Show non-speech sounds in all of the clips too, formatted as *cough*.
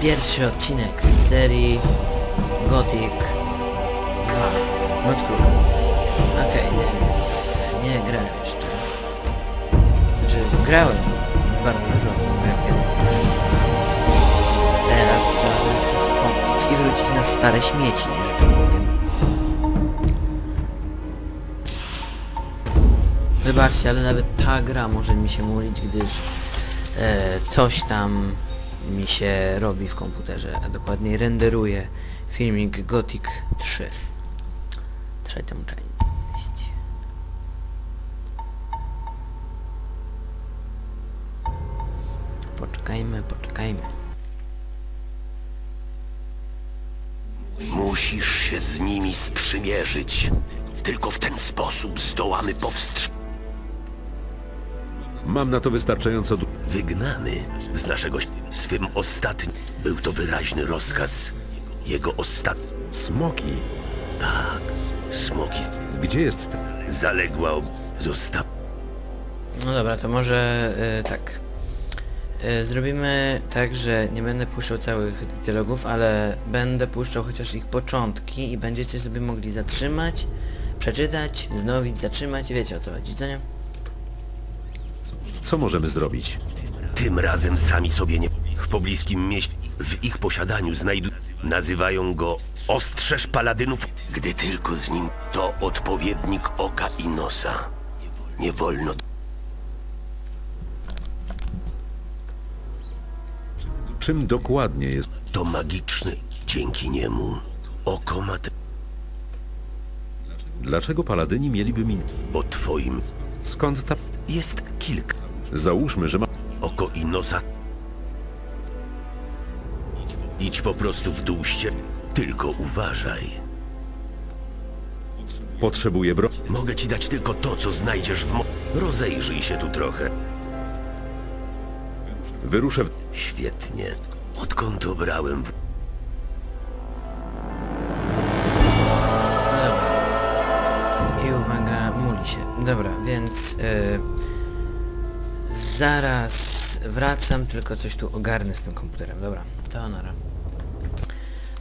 pierwszy odcinek z serii Gothic 2 Not Crook. Okej, więc nie grałem jeszcze. Znaczy, grałem bardzo dużo w tą grę. Teraz trzeba by wspomnieć i wrócić na stare śmieci, że tak powiem. Wybaczcie, ale nawet ta gra może mi się mulić, gdyż e, coś tam mi się robi w komputerze, a dokładniej renderuje filmik Gothic 3. Trzecią część. Poczekajmy, poczekajmy. Musisz się z nimi sprzymierzyć. Tylko w ten sposób zdołamy powstrzymać. Mam na to wystarczająco du- Wygnany z naszego swym ostatnim. Był to wyraźny rozkaz. Jego ostatni. Smoki. Tak, smoki Gdzie jest ten? zaległa ob... została. No dobra, to może e, tak. E, zrobimy tak, że nie będę puszczał całych dialogów, ale będę puszczał chociaż ich początki i będziecie sobie mogli zatrzymać, przeczytać, znowić, zatrzymać wiecie o co chodzi, co nie? Co możemy zrobić? Tym razem sami sobie nie... W pobliskim mieście, w ich posiadaniu znajdu... Nazywają go Ostrzeż Paladynów, gdy tylko z nim to odpowiednik oka i nosa. Nie wolno... Czym dokładnie jest? To magiczny. Dzięki niemu oko ma... te- Dlaczego paladyni mieliby mi... O twoim... Skąd ta... Jest kilka. Załóżmy, że ma... Oko i nosa. Idź po prostu w dół ście. Tylko uważaj. Potrzebuje bro... Mogę ci dać tylko to, co znajdziesz w mo... Rozejrzyj się tu trochę. Wyruszę w... Świetnie. Odkąd obrałem w... No dobra. I uwaga, muli się. Dobra, więc e, zaraz wracam, tylko coś tu ogarnę z tym komputerem. Dobra, to honora.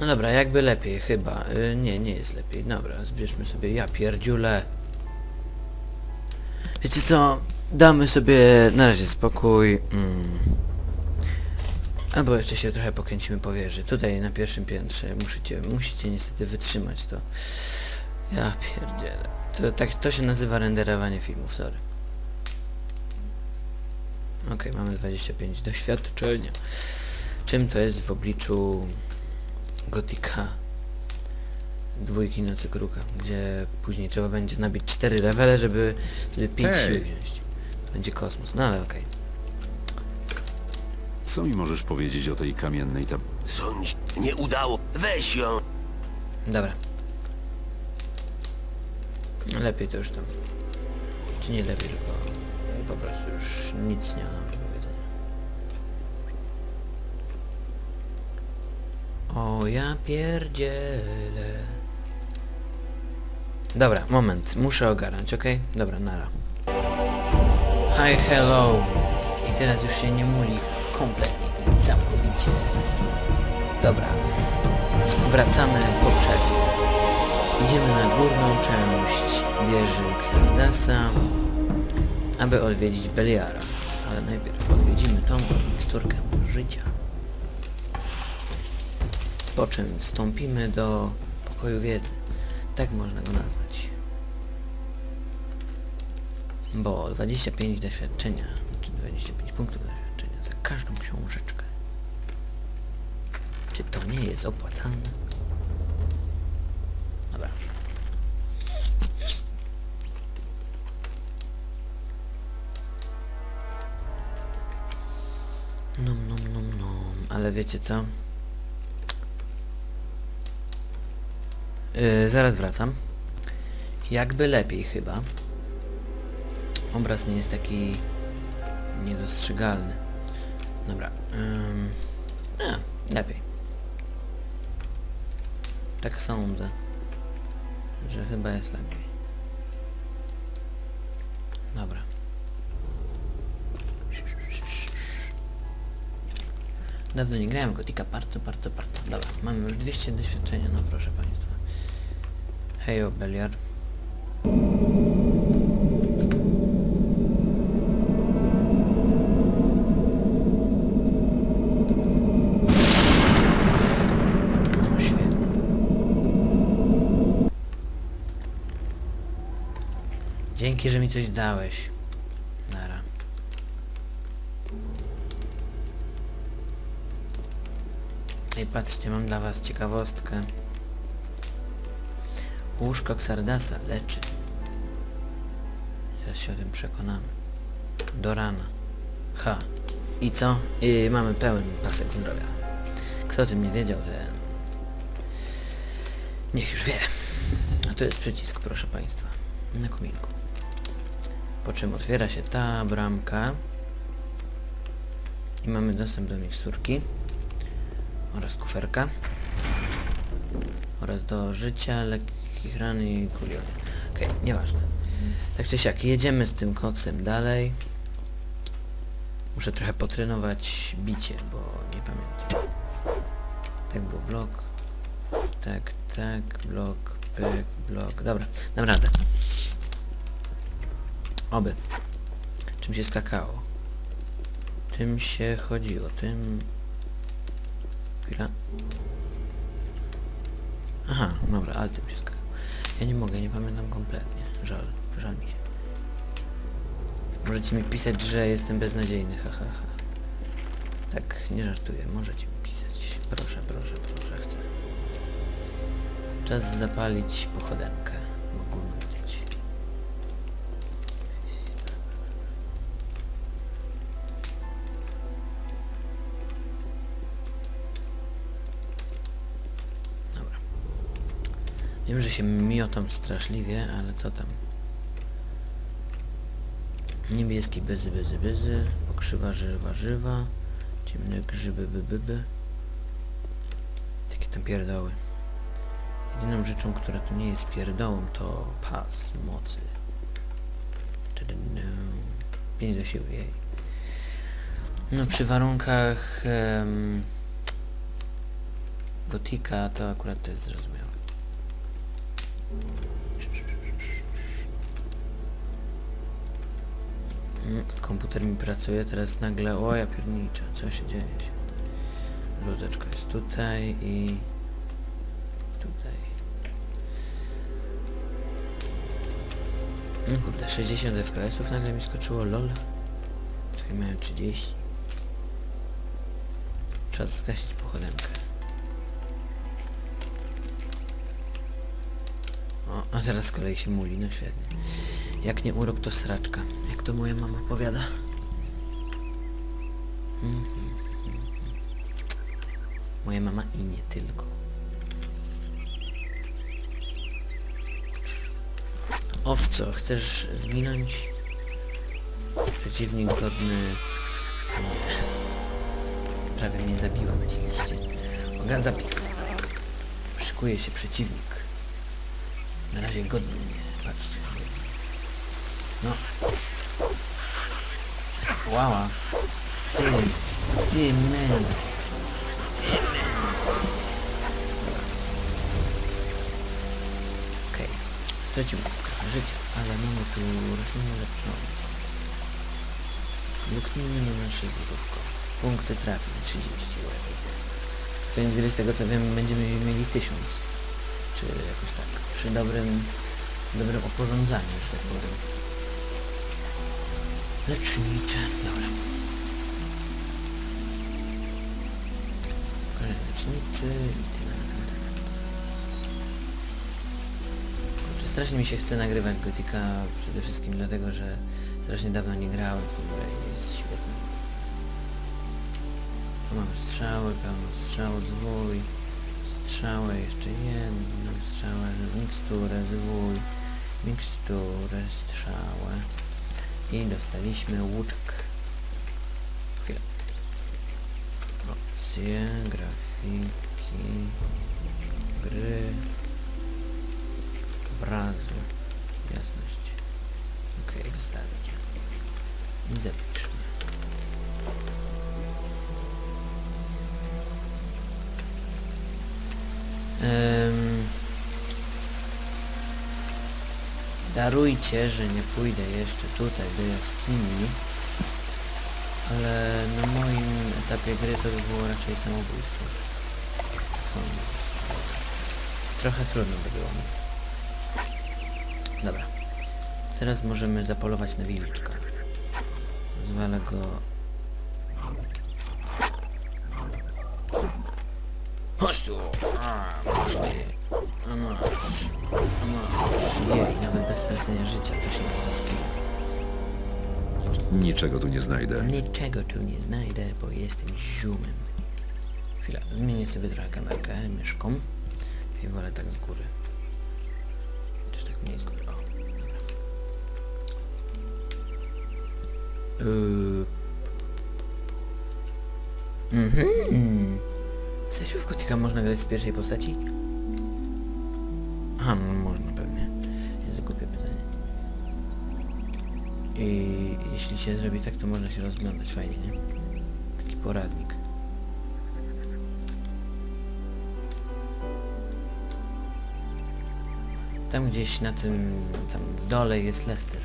No dobra, jakby lepiej chyba. E, nie, nie jest lepiej. Dobra, zbierzmy sobie ja pierdziule. Wiecie co? Damy sobie na razie spokój. Mm. Albo jeszcze się trochę pokręcimy po wieży. Tutaj na pierwszym piętrze musicie, musicie niestety wytrzymać to. Ja pierdzielę. To, tak, to się nazywa renderowanie filmów, sorry. Okej, mamy 25 doświadczenia. Czym to jest w obliczu Gotika dwójki Nocy Kruka, gdzie później trzeba będzie nabić 4 levele, żeby sobie 5 Hej. siły wziąć. To będzie kosmos, no ale okej. Co mi możesz powiedzieć o tej kamiennej tab... Sądź... Nie udało. Weź ją. Dobra. Lepiej to już tam. Czy nie lepiej, tylko po prostu już nic nie mam do powiedzenia. O ja pierdzielę. Dobra, moment, muszę ogarnąć, okej? Dobra, nara. Hi, hello. I teraz już się nie muli kompletnie i całkowicie. Dobra. Wracamy po przerwie. Idziemy na górną część wieży Xardasa, aby odwiedzić Beliara. Ale najpierw odwiedzimy tą miksturkę życia. Po czym wstąpimy do pokoju wiedzy. Tak można go nazwać. Bo 25 doświadczenia, czy 25 punktów doświadczenia za każdą książeczkę. Czy to nie jest opłacalne? Dobra. Ale wiecie co? Yy, zaraz wracam. Jakby lepiej chyba. Obraz nie jest taki niedostrzegalny. Dobra. Ym, a, lepiej. Tak sądzę, że chyba jest lepiej. Dobra. Dawno nie grałem Gotika, bardzo, bardzo, bardzo. Dobra, mamy już 200 doświadczenia, no proszę Państwa. Hejo, Beliar. No. Dzięki, że mi coś dałeś. Nara. Ej, patrzcie, mam dla was ciekawostkę. Łóżko Xardasa leczy. Zaraz się o tym przekonamy. Do rana. Ha. I co? I mamy pełen pasek zdrowia. Kto o tym nie wiedział, ten... Niech już wie. A tu jest przycisk, proszę Państwa. Na kominku. Po czym otwiera się ta bramka. I mamy dostęp do miksturki. Oraz kuferka. Oraz do życia, lekkich ran i kuliony. Okej, nieważne. Tak czy siak, jedziemy z tym koksem dalej. Muszę trochę potrenować bicie, bo nie pamiętam. Tak był blok. Tak, tak, blok, pyk, blok. Dobra, dam radę. Oby. Czym się skakało? Tym się chodziło, tym... Chwila. Aha, dobra, ale tym się skakało. Ja nie mogę, nie pamiętam kompletnie. Żal, żal mi się. Możecie mi pisać, że jestem beznadziejny, ha, ha, ha. Tak, nie żartuję, możecie mi pisać. Proszę, proszę, proszę, chcę. Czas zapalić pochodenkę. Wiem, że się miotam straszliwie, ale co tam? Niebieski bezy, bezy, bezy, pokrzywa żywa, żywa, ciemne grzyby, by, by. Takie tam pierdoły. Jedyną rzeczą, która tu nie jest pierdołą, to pas mocy. Tadam. Pięć do siły, jej. No przy warunkach em, gotika to akurat to jest zrozumiałe. Mm, Komputer mi pracuje, teraz nagle, o ja pierniczę, co się dzieje? Luzeczka jest tutaj i tutaj. No kurde, 60 fps nagle mi skoczyło, lol. Tutaj miałem 30. Czas zgasić pochodenkę. A teraz z kolei się muli, no świetnie. Jak nie urok, to sraczka. Jak to moja mama powiada. Mhm, mhm. Moja mama i nie tylko. Owco, chcesz zginąć? Przeciwnik godny... Nie. Prawie mnie zabiła widzieliście. Uwaga, zapis. Szykuje się przeciwnik. Na razie godny mnie. Patrzcie. No. Łała. Ty. Ty, men. Ty, men. Okej. Stracił trochę życia, ale mamy tu rośliny leczące. Luknijmy na nasze zdrówko. Punkty trafień 30. Koniec gry z tego co wiem będziemy mieli 1000. Czy jakoś tak. Przy dobrym, dobrym oporządzaniu, że tak powiem. Lecznicze. Dobra. Leczniczy i tyle ten temat. Kurczę, strasznie mi się chce nagrywać Gotika przede wszystkim dlatego, że strasznie dawno nie grałem w tą grę i jest świetna. Tu mamy strzały, pełno strzał, zwój, strzałę, jeszcze jedną strzałę, miksturę, zwój, miksturę, strzałę i dostaliśmy łuczek. Chwilę. Opcje, grafiki, gry, obrazu, jasność. Ok, wystarczy. I zapiszmy. darujcie, że nie pójdę jeszcze tutaj do jaskini, ale na moim etapie gry to by było raczej samobójstwo. Tak sądzę. Trochę trudno by było. Dobra. Teraz możemy zapolować na wilczka. Zwalę go masz ty! A masz! A masz! Jej, nawet bez stracenia życia to się nazywa skill. Niczego tu nie znajdę. Niczego tu nie znajdę, bo jestem ziumem. Chwila, zmienię sobie trochę kamerkę myszką. I wolę tak z góry. Też tak mniej z góry. O, dobra. Yy. Mhm. Serio w Gothica można grać z pierwszej postaci? Aha, no można pewnie. Jest głupie pytanie. I jeśli się zrobi tak, to można się rozglądać fajnie, nie? Taki poradnik. Tam gdzieś na tym, tam w dole jest Lester.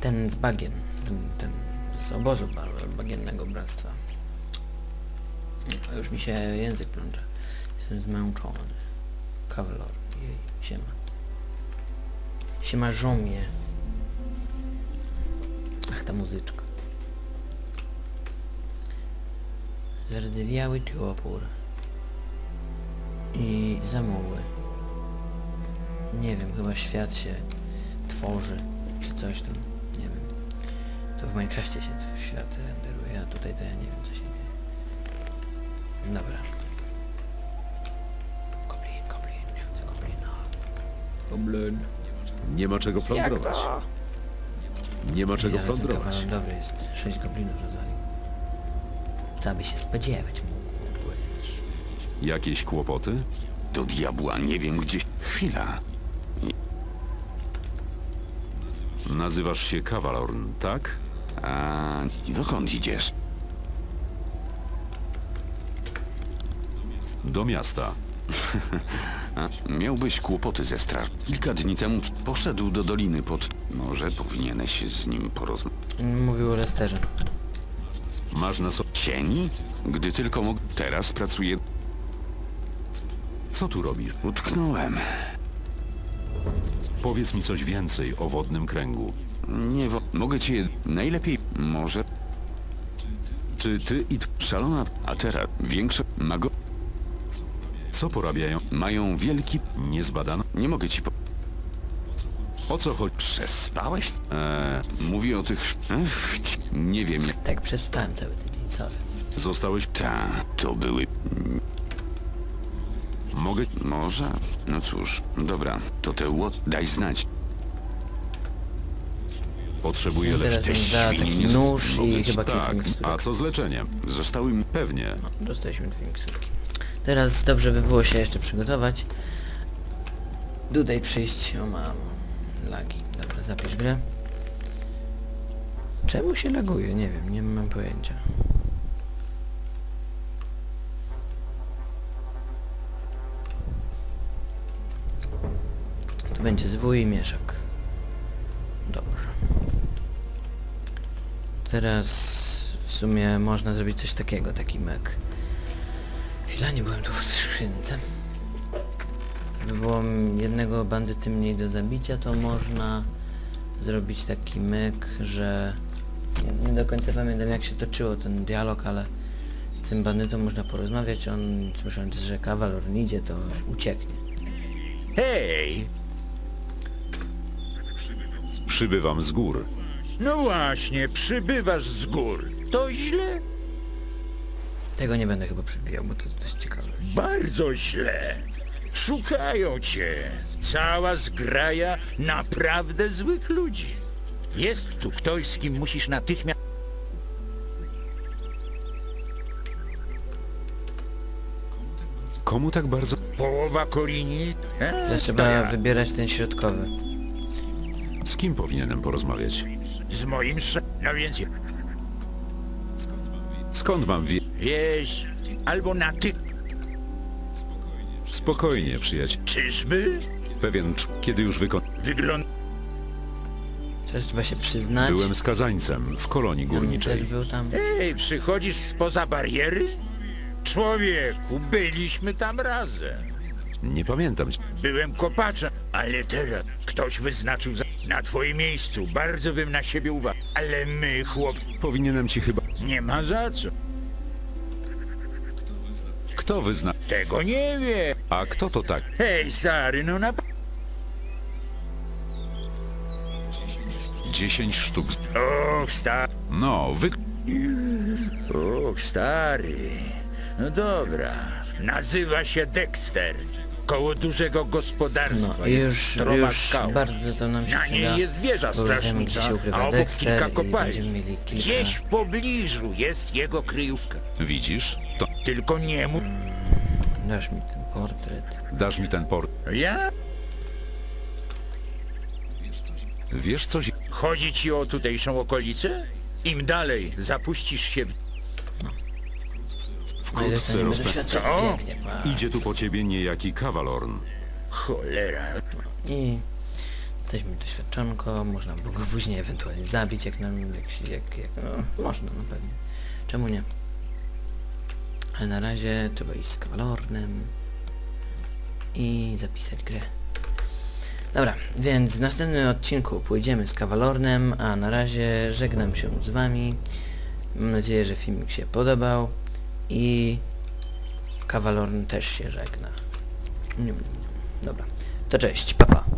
Ten z bagien, ten, ten z obozu ba- bagiennego bractwa. Już mi się język plącze. Jestem zmęczony. Kawalor. Jej, siema. Siema żomie. Ach, ta muzyczka. Zardzewiały opór. I zamuły. Nie wiem, chyba świat się tworzy, czy coś tam, nie wiem. To w Minecrafcie się świat renderuje, a tutaj to ja nie wiem, co się. Dobra. Goblin, goblin, ja chcę goblina. Goblin. Nie ma czego plądrować. Nie ma czego plądrować. dobry jest. Sześć goblinów rozwalił. Co by się spodziewać mógł być? Jakieś kłopoty? Do diabła, nie wiem gdzie... Chwila. Nazywasz się Kawalorn, tak? A dokąd idziesz? Do miasta. *laughs* A, miałbyś kłopoty ze straż. Kilka dni temu poszedł do doliny pod... Może powinieneś z nim porozmawiać. Mówił o Lesterze. Masz na sobie... Cieni? Gdy tylko mógł... Teraz pracuję... Co tu robisz? Utknąłem. Powiedz mi coś więcej o wodnym kręgu. Nie wo... Mogę cię... Najlepiej... Może... Czy ty i... tw- Szalona... A teraz... Większe... Mago... Co porabiają? Mają wielki... Niezbadano? Nie mogę ci po... O co chodzi? Przespałeś? Eee, mówię o tych... Ech, ci- nie wiem jak... Tak, przespałem cały tydzień, sorry. Zostałeś... Ta, to były... Mogę... Może? No cóż, dobra, to te łot daj znać. Potrzebuję teraz mi da świnie taki nie z- nóż i mogę ci- chyba kilka Tak, a co z leczeniem? Zostały mi... Pewnie. No, dostaliśmy dwie miksturki. Teraz dobrze by było się jeszcze przygotować. Tutaj przyjść, o mam lagi. Dobra, zapisz grę. Czemu się laguje? Nie wiem, nie mam pojęcia. Tu będzie zwój i mieszak. Dobrze. Teraz w sumie można zrobić coś takiego, taki mek. Chwila, nie byłem tu w skrzynce. By było jednego bandyty mniej do zabicia, to można zrobić taki myk, że nie do końca pamiętam jak się toczyło ten dialog, ale z tym bandytą można porozmawiać, on słysząc, że kawalor nie idzie, to ucieknie. Hej! Przybywam z gór. No właśnie, przybywasz z gór. To źle? Tego nie będę chyba przybijał, bo to jest dość ciekawe. Bardzo źle. Szukają cię. Cała zgraja naprawdę złych ludzi. Jest tu ktoś, z kim musisz natychmiast... Komu tak bardzo... Połowa Korini? E, Teraz to trzeba ja. wybierać ten środkowy. Z kim powinienem porozmawiać? Z moim sz... No więc Skąd mam wie... wieś albo naty... Spokojnie, przyjaciel. Czyżby? pewien, cz- kiedy już wykon... Wygląda... Też trzeba się przyznać. Byłem skazańcem w kolonii On też górniczej. był tam. Ej, przychodzisz spoza bariery? Człowieku, byliśmy tam razem. Nie pamiętam cię. Byłem kopaczem, ale teraz ktoś wyznaczył za... na twoim miejscu. Bardzo bym na siebie uważał. Ale my, chłop, Powinienem ci chyba... nie ma za co. Kto wyzna... Tego nie wie. A kto to tak? Hej, stary, no na... 10 sztuk. z- Och, stary. No, wy... Och, stary. No dobra. Nazywa się Dexter. Koło dużego gospodarstwa No i jest już, stroma już skał. bardzo to nam się Na przyda. niej jest wieża bo już wiemy, się ukrywa a obok Dexter kilka i kopalń. będziemy mieli kilka... Gdzieś w pobliżu jest jego kryjówka. Widzisz? To... Tylko nie mów... Dasz mi ten portret. Dasz mi ten port... Ja? Wiesz coś? Chodzi ci o tutejszą okolicę? Im dalej zapuścisz się w... Wkrótce dostaniemy rozpę... doświadczenie. Co? Pięknie, pa. Idzie tu po ciebie niejaki kawalorn. Cholera. I jesteśmy doświadczonko, można by go później ewentualnie zabić, jak nam, jak, się- jak, jak no, można, no pewnie. Czemu nie? Ale na razie trzeba iść z kawalornem i zapisać grę. Dobra, więc w następnym odcinku pójdziemy z kawalornem, a na razie żegnam się z wami. Mam nadzieję, że filmik się podobał i kawalorn też się żegna. Dobra, to cześć, papa. Pa.